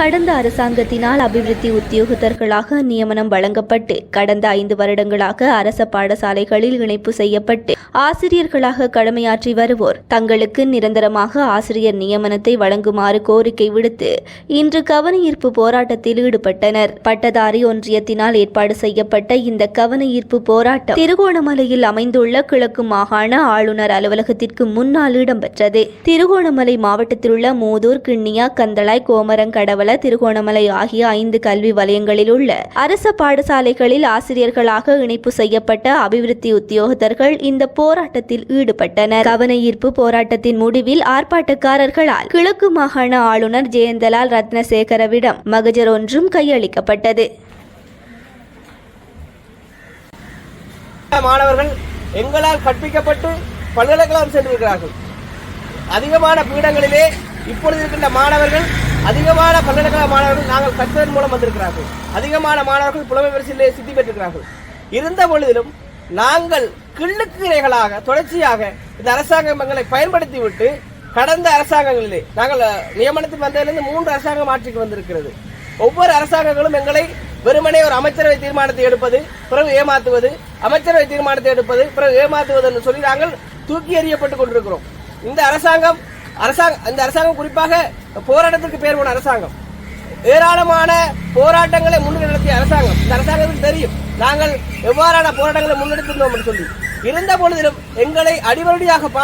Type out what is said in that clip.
கடந்த அரசாங்கத்தினால் அபிவிருத்தி உத்தியோகத்தர்களாக நியமனம் வழங்கப்பட்டு கடந்த ஐந்து வருடங்களாக அரச பாடசாலைகளில் இணைப்பு செய்யப்பட்டு ஆசிரியர்களாக கடமையாற்றி வருவோர். தங்களுக்கு நிரந்தரமாக ஆசிரியர் நியமனத்தை வழங்குமாறு கோரிக்கை விடுத்து இன்று கவனஈர்ப்பு போராட்டத்தில் ஈடுபட்டனர். பட்டதாரி ஒன்றியத்தினால் ஏற்பாடு செய்யப்பட்ட இந்த கவனஈர்ப்பு போராட்டம் திருகோணமலையில் அமைந்துள்ள கிழக்கு மாகாண ஆளுநர் அலுவலகத்திற்கு முன்னால் இடம்பெற்றது. திருகோணமலை மாவட்டத்தில் உள்ள மூதூர் கிண்ணியா கந்தளாய் கோமரங்கடவள திருகோணமலை ஆகிய ஐந்து கல்வி வலயங்களில் உள்ள அரச பாடசாலைகளில் ஆசிரியர்களாக இணைப்பு செய்யப்பட்ட அபிவிருத்தி உத்தியோகத்தர்கள் இந்த போராட்டத்தில் ஈடுபட்டனர். கவன ஈர்ப்பு போராட்டத்தின் முடிவில் ஆர்ப்பாட்டக்காரர்களால் கிழக்கு மாகாண ஆளுநர் ஜெயந்தலால் ரத்னசேகரவிடம் மகஜர் ஒன்றும் கையளிக்கப்பட்டது. மாணவர்கள் எங்களால் கற்பிக்கப்பட்டு பல்கலைக்கழகம் சென்றிருக்கிறார்கள். அதிகமான பீடங்களிலே இப்பொழுது இருக்கின்ற மாணவர்கள் அதிகமான பல்கலைக்கழக மாணவர்கள் நாங்கள் கற்றதன் மூலம் வந்திருக்கிறார்கள். அதிகமான மாணவர்கள் புலமை பரிசிலே சித்தி பெற்றிருக்கிறார்கள். இருந்த பொழுதிலும் நாங்கள் கிள்ளுக்கு இணைகளாக தொடர்ச்சியாக இந்த அரசாங்கம் எங்களை பயன்படுத்தி விட்டு கடந்த அரசாங்கங்களிலே நாங்கள் நியமனத்துக்கு வந்ததிலிருந்து மூன்று அரசாங்கம் ஆட்சிக்கு வந்திருக்கிறது. ஒவ்வொரு அரசாங்கங்களும் எங்களை வெறுமனே ஒரு அமைச்சரவை தீர்மானத்தை எடுப்பது பிறகு ஏமாத்துவது அமைச்சரவை தீர்மானத்தை எடுப்பது பிறகு ஏமாத்துவது என்று சொல்லி நாங்கள் தூக்கி எறியப்பட்டுக் கொண்டிருக்கிறோம். இந்த அரசாங்கம் அரசாங்கம் அந்த அரசாங்கம் குறிப்பாக போராட்டத்திற்கு பேர் போன அரசாங்கம். ஏராளமான போராட்டங்களை முன்னெடுத்து நடத்திய அரசாங்கம். இந்த அரசாங்கத்துக்கு தெரியும். நாங்கள் எவ்வாறான போராட்டங்களை முன்னெடுத்திருந்தோம் என்று சொல்லி. இருந்த பொழுதிலும் எங்களை அடிவருடியாக பா-